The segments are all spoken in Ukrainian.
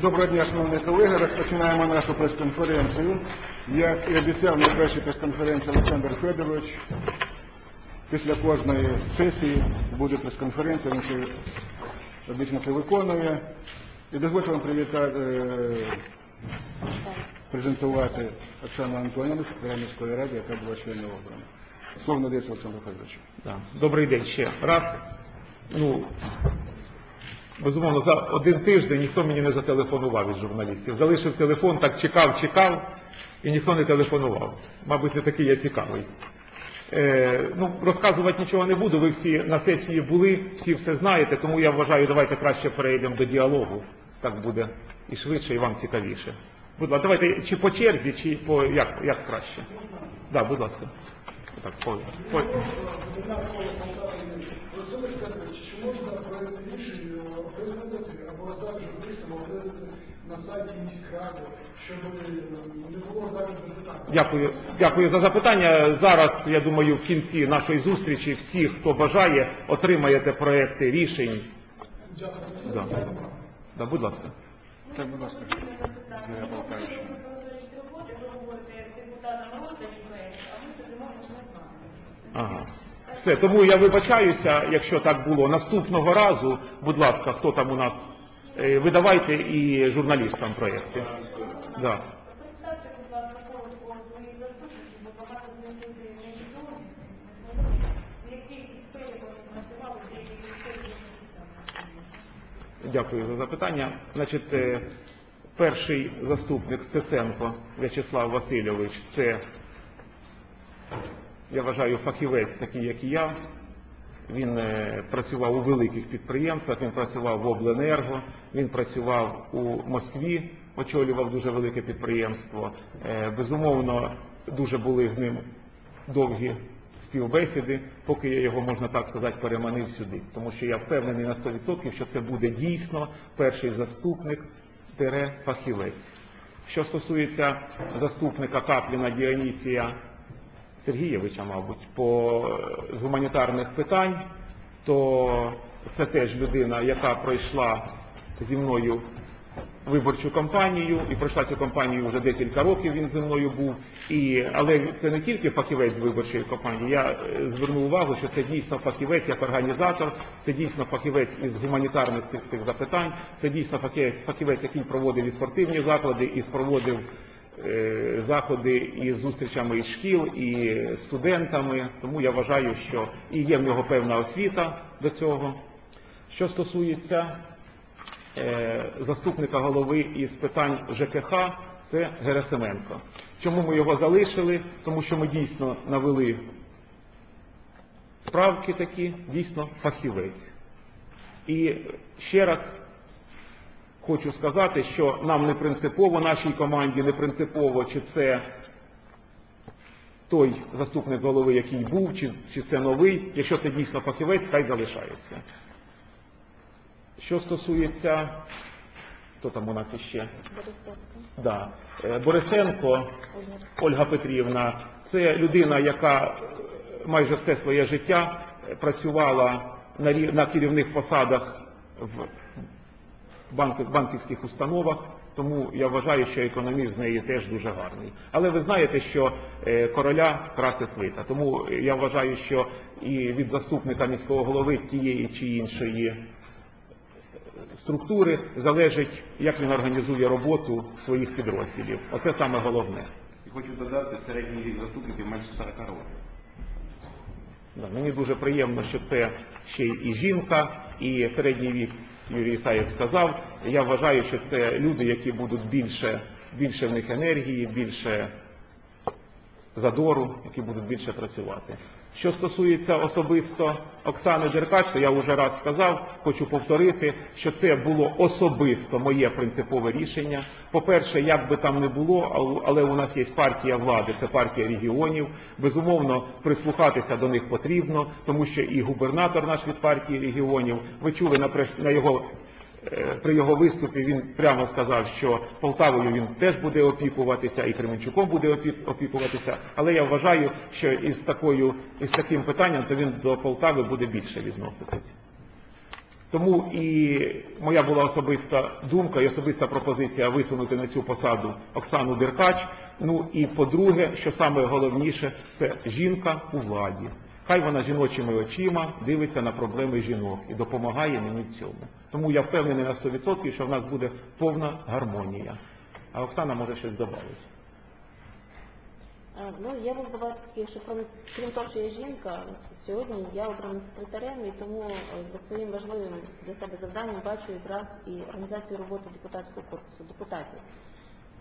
Доброго дня, шановні колеги. Розпочинаємо нашу прес-конференцію. Як і обіцяв на першій прес-конференції Олександр Федорович, після кожної сесії буде прес-конференція, він це обіцянки це виконує. І дозвольте вам привітати, е, презентувати Оксану Антонівну, секретаря міської ради, яка була членом обрана. Слово надається Олександру Федоровичу. Добрий день ще раз. Ну, безумовно, за один тиждень ніхто мені не зателефонував із журналістів. Залишив телефон, так чекав, чекав, і ніхто не телефонував. Мабуть, не такий я цікавий. Е, ну, розказувати нічого не буду, ви всі на сесії були, всі все знаєте, тому я вважаю, давайте краще перейдемо до діалогу. Так буде і швидше, і вам цікавіше. Будь ласка, давайте чи по черзі, чи по як, як краще. Так, да, будь ласка. Так, по, по... Федорович, чи можна проєкт рішення оприлюднити або роздати журналістам оприлюднити на сайті міськради, щоб не було зараз? Дякую, дякую за запитання. Зараз, я думаю, в кінці нашої зустрічі всі, хто бажає, отримаєте проекти рішень. Дякую. Да. Да, будь ласка. Так, будь ласка, Юрія Полкавича. Ага. Все, тому я вибачаюся, якщо так було. Наступного разу, будь ласка, хто там у нас, е, видавайте і журналістам проекти. Да. Дякую за запитання. Значить, е, перший заступник Стеценко В'ячеслав Васильович, це, я вважаю, фахівець такий, як і я. Він е, працював у великих підприємствах, він працював в Обленерго, він працював у Москві, очолював дуже велике підприємство. Е, Безумовно, дуже були з ним довгі співбесіди, поки я його, можна так сказати, переманив сюди. Тому що я впевнений на 100%, що це буде дійсно перший заступник тире фахівець. Що стосується заступника Капліна Діонісія Сергійовича, мабуть, по е, з гуманітарних питань, то це теж людина, яка пройшла зі мною виборчу кампанію, і пройшла цю кампанію вже декілька років він зі мною був. І, але це не тільки фахівець виборчої кампанії. Я е, звернув увагу, що це дійсно фахівець як організатор, це дійсно фахівець із гуманітарних цих, цих запитань, це дійсно фахівець, який проводив і спортивні заклади, і проводив заходи із зустрічами із шкіл, і студентами. Тому я вважаю, що і є в нього певна освіта до цього. Що стосується е, заступника голови із питань ЖКХ, це Герасименко. Чому ми його залишили? Тому що ми дійсно навели справки такі, дійсно фахівець. І ще раз хочу сказати, що нам не принципово, нашій команді не принципово, чи це той заступник голови, який був, чи, чи це новий. Якщо це дійсно фахівець, хай залишається. Що стосується, хто там у нас іще? Да. Е, Борисенко Ольга Петрівна, це людина, яка майже все своє життя е, працювала на, на керівних посадах в банк- банківських установах, тому я вважаю, що економіст з неї теж дуже гарний. Але ви знаєте, що е, короля краси свита. Тому я вважаю, що і від заступника міського голови тієї чи іншої структури залежить, як він організує роботу своїх підрозділів. Оце саме головне. І хочу додати, середній вік заступників менше 40 років. Мені дуже приємно, що це ще і жінка, і середній вік Юрій Ісаєв сказав. Я вважаю, що це люди, які будуть більше, більше в них енергії, більше задору, які будуть більше працювати. Що стосується особисто Оксани Деркач, то я вже раз сказав, хочу повторити, що це було особисто моє принципове рішення. По-перше, як би там не було, але у нас є партія влади, це партія регіонів. Безумовно, прислухатися до них потрібно, тому що і губернатор наш від партії регіонів, ви чули на, його при його виступі він прямо сказав, що Полтавою він теж буде опікуватися і Кременчуком буде опікуватися. Але я вважаю, що із такою із таким питанням то він до Полтави буде більше відноситись. Тому і моя була особиста думка і особиста пропозиція висунути на цю посаду Оксану Деркач. Ну і по-друге, що саме головніше, це жінка у владі. Хай вона жіночими очима дивиться на проблеми жінок і допомагає мені в цьому. Тому я впевнений на 100%, що в нас буде повна гармонія. А Оксана може щось додати. Е, Ну, я додати таке, що крім, того, що я жінка, сьогодні я обрана секретарем і тому е, своїм важливим для себе завданням бачу якраз і організацію роботи депутатського корпусу, депутатів.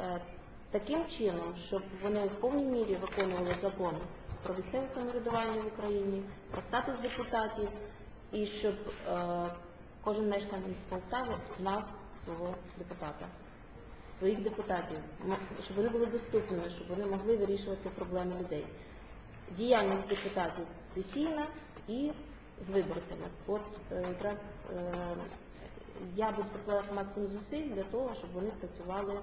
Е, Таким чином, щоб вони в повній мірі виконували закон про місцеве самоврядування в Україні, про статус депутатів, і щоб е, кожен мешканець Полтави знав свого депутата своїх депутатів, щоб вони були доступними, щоб вони могли вирішувати проблеми людей. Діяльність депутатів сесійна і з виборцями. От е, якраз е, я буду прикладати максимум зусиль для того, щоб вони працювали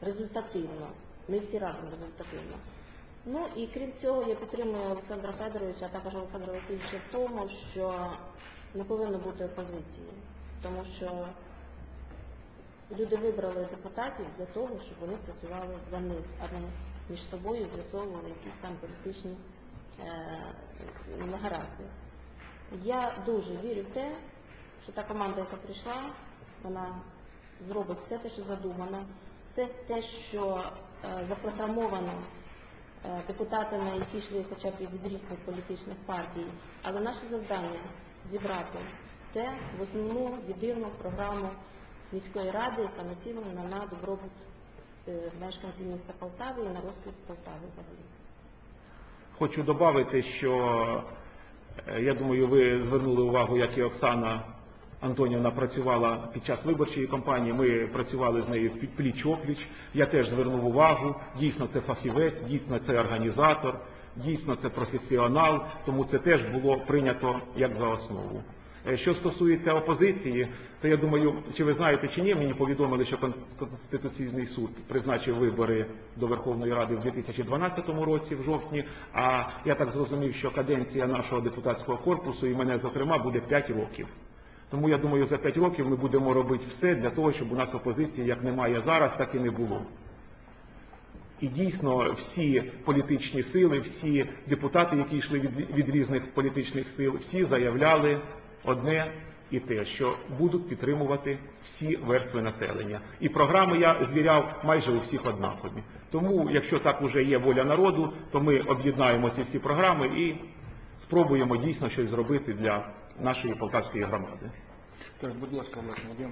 результативно. Ми всі разом результативно. Ну і крім цього, я підтримую Олександра Федоровича, а також Олександра Васильовича в тому, що не повинно бути опозиції, тому що Люди вибрали депутатів для того, щоб вони працювали за них, а не між собою з'ясовували якісь там політичні е, негаразди. Я дуже вірю в те, що та команда, яка прийшла, вона зробить все те, що задумано, все те, що е, запрограмовано депутатами, які йшли хоча б від різних політичних партій. Але наше завдання зібрати це в основну єдину програму міської ради, яка націлена на добробут е, мешканців міста Полтави і на розквіт Полтави взагалі. Хочу додати, що е, я думаю, ви звернули увагу, як і Оксана Антонівна працювала під час виборчої кампанії. Ми працювали з нею пліч-опліч. Я теж звернув увагу. Дійсно, це фахівець, дійсно це організатор, дійсно це професіонал, тому це теж було прийнято як за основу. Е, Що стосується опозиції, то я думаю, чи ви знаєте чи ні, мені повідомили, що Конституційний суд призначив вибори до Верховної Ради в 2012 році, в жовтні, а я так зрозумів, що каденція нашого депутатського корпусу і мене, зокрема, буде 5 років. Тому я думаю, за 5 років ми будемо робити все для того, щоб у нас опозиції як немає зараз, так і не було. І дійсно всі політичні сили, всі депутати, які йшли від, від різних політичних сил, всі заявляли одне і те, що будуть підтримувати всі верстви населення. І програми я звіряв майже у всіх однакові. Тому, якщо так уже є воля народу, то ми об'єднаємо ці всі програми і спробуємо дійсно щось зробити для нашої полтавської громади. Так, будь ласка, Олег Вадим.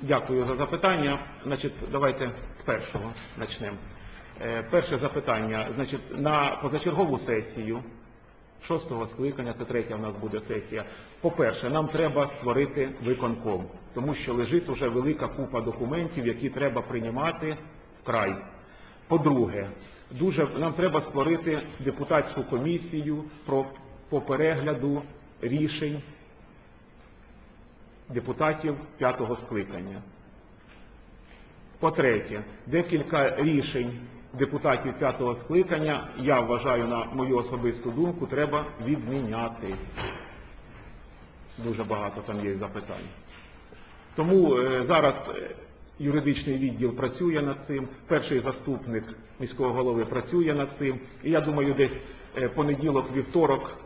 Дякую за запитання. Значить, давайте з першого почнемо. Е, Перше запитання. Значить, на позачергову сесію шостого скликання, це третя в нас буде сесія. По-перше, нам треба створити виконком, тому що лежить уже велика купа документів, які треба приймати вкрай. По-друге, нам треба створити депутатську комісію про, по перегляду рішень депутатів п'ятого скликання. По-третє, декілька рішень депутатів п'ятого скликання, я вважаю на мою особисту думку, треба відміняти. Дуже багато там є запитань. Тому е, зараз е, юридичний відділ працює над цим, перший заступник міського голови працює над цим. І я думаю, десь е, понеділок-вівторок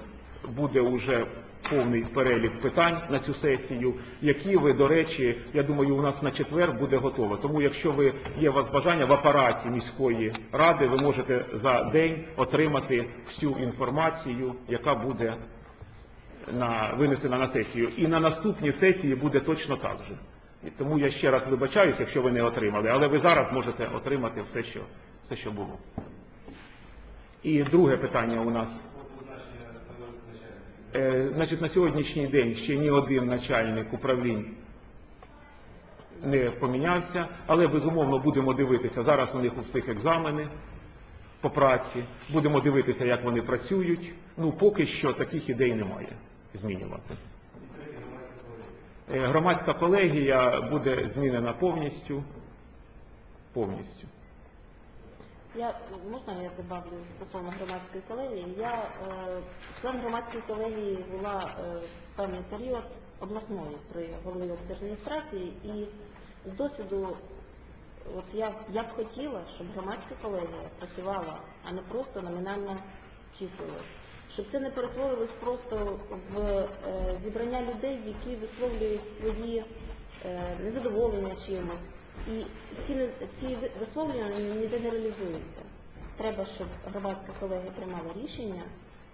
буде вже повний перелік питань на цю сесію, які ви, до речі, я думаю, у нас на четвер буде готово. Тому якщо ви є у вас бажання в апараті міської ради, ви можете за день отримати всю інформацію, яка буде на, винесена на сесію. І на наступній сесії буде точно так же. І тому я ще раз вибачаюсь, якщо ви не отримали, але ви зараз можете отримати все, що, все, що було. І друге питання у нас. Е, Значить, на сьогоднішній день ще ні один начальник управлінь не помінявся, але безумовно будемо дивитися. Зараз у них у всіх екзамени. по праці, будемо дивитися, як вони працюють. Ну, поки що таких ідей немає змінювати. Е, Громадська колегія буде змінена повністю. Повністю. Я можна я добавлю стосовно громадської колегії. Я е, член громадської колегії була е, певний період обласною при голові адміністрації і з досвіду от я, я б хотіла, щоб громадська колегія працювала, а не просто номінально числилась. Щоб це не перетворилось просто в е, зібрання людей, які висловлюють свої е, незадоволення чимось. І ці, ці ви- висловлення ніде не реалізуються. Треба, щоб громадська колегія приймала рішення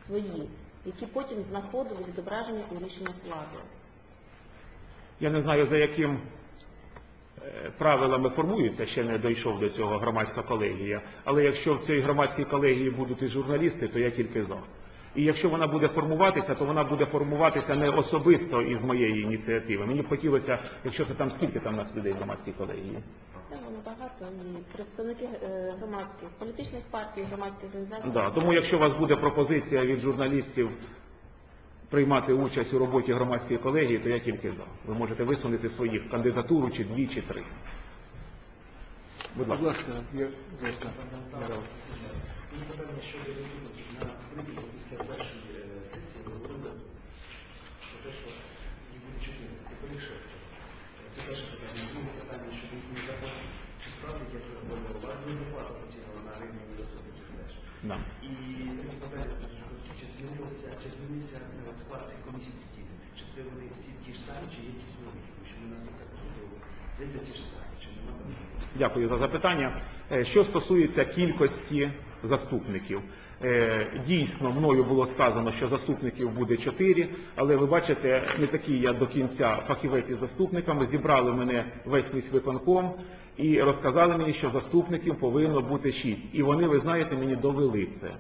свої, які потім знаходили відображення у рішеннях влади. Я не знаю, за яким е, правилами формується, ще не дійшов до цього громадська колегія. Але якщо в цій громадській колегії будуть і журналісти, то я тільки за. І якщо вона буде формуватися, то вона буде формуватися не особисто із моєї ініціативи. Мені б хотілося, якщо це там скільки там у нас людей в громадській колегії. Це воно багато і представники е, громадських, політичних партій, громадських організацій. Да, тому якщо у вас буде пропозиція від журналістів приймати участь у роботі громадської колегії, то я тільки за. Ви можете висунути своїх кандидатуру чи дві, чи три. Будь Будь ласка. ласка, є, будь ласка, Мирон. Мені питання щодо відповіді на прибіг після першої е, сесії ви говорили про те, що їх буде чотири, тепер їх шестеро. Це перше питання. Друге питання щодо їхніх закон. Чи справді, як ви говорили, у вас не доплата оцінила на рівні заступників теж? Да. І таке питання, чи змінилося, чи змінився е, склад цих комісій постійно? Чи це вони всі ті ж самі, чи є якісь нові? Тому що ми нас тут так зробили. Десь ті ж самі, чи нема там? Дякую за запитання. Е, Що стосується кількості заступників, Е, дійсно мною було сказано, що заступників буде чотири, але ви бачите, не такий я до кінця фахівець із заступниками. Зібрали мене весь міськвиконком і розказали мені, що заступників повинно бути шість. І вони, ви знаєте, мені довели це.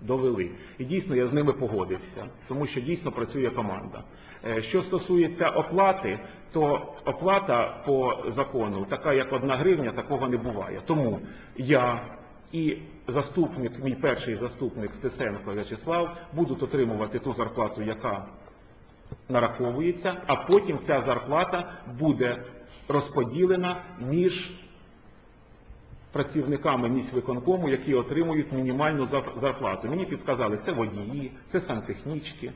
Довели. І дійсно я з ними погодився, тому що дійсно працює команда. Е, Що стосується оплати, то оплата по закону, така як одна гривня, такого не буває. Тому я і заступник, мій перший заступник Стеценко В'ячеслав, будуть отримувати ту зарплату, яка нараховується, а потім ця зарплата буде розподілена між працівниками міськвиконкому, які отримують мінімальну зарплату. Мені підказали, це водії, це сантехнічки,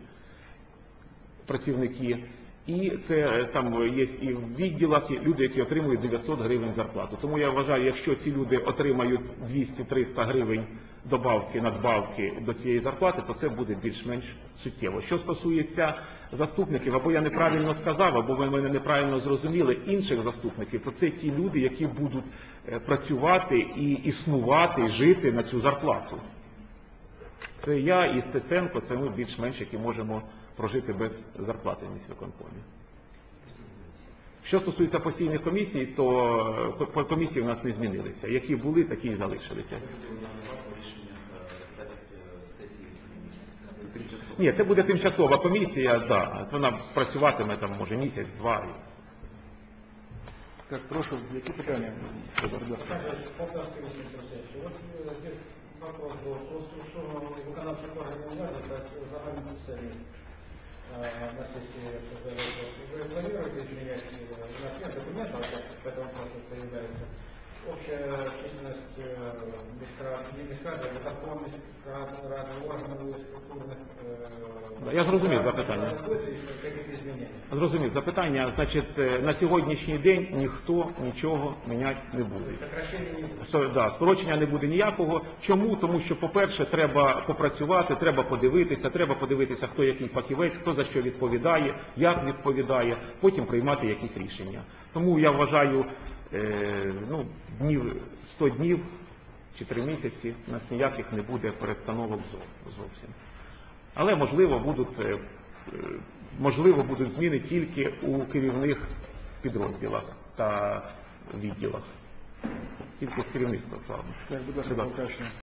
працівники. І це е, там є і в відділах і люди, які отримують 900 гривень зарплату. Тому я вважаю, якщо ці люди отримають 200-300 гривень добавки, надбавки до цієї зарплати, то це буде більш-менш суттєво. Що стосується заступників, або я неправильно сказав, або ви мене неправильно зрозуміли, інших заступників, то це ті люди, які будуть е, працювати і існувати, жити на цю зарплату. Це я і Стеценко, це ми більш-менш, які можемо прожити без зарплати в міськвиконкомі. Що стосується постійних комісій, то е, комісії в нас не змінилися. Які були, такі і залишилися. Ні, це буде тимчасова комісія, да. Вона працюватиме там, може, місяць-два. Так, прошу, які питання? Э, вопрос был про структуру виконавчих організацій та загальну чисельність э, на сессии обсуждается. Вы планируете изменять, э, у нас нет документов, а как в этом вопросе появляется, численность э, не міськрад, а виконком міськрад, ради органів структурних э, Я зрозумів запитання. Зрозумів запитання. Значить, е, на сьогоднішній день ніхто нічого міняти не буде. Да, скорочення не буде ніякого. Чому? Тому що, по-перше, треба попрацювати, треба подивитися, треба подивитися, хто який фахівець, хто за що відповідає, як відповідає, потім приймати якісь рішення. Тому я вважаю, ну, днів 100 днів чи 3 місяці у нас ніяких не буде перестановок зовсім. Але можливо будуть, е, е, можливо будуть зміни тільки у керівних підрозділах та відділах. Тільки з керівництва саме.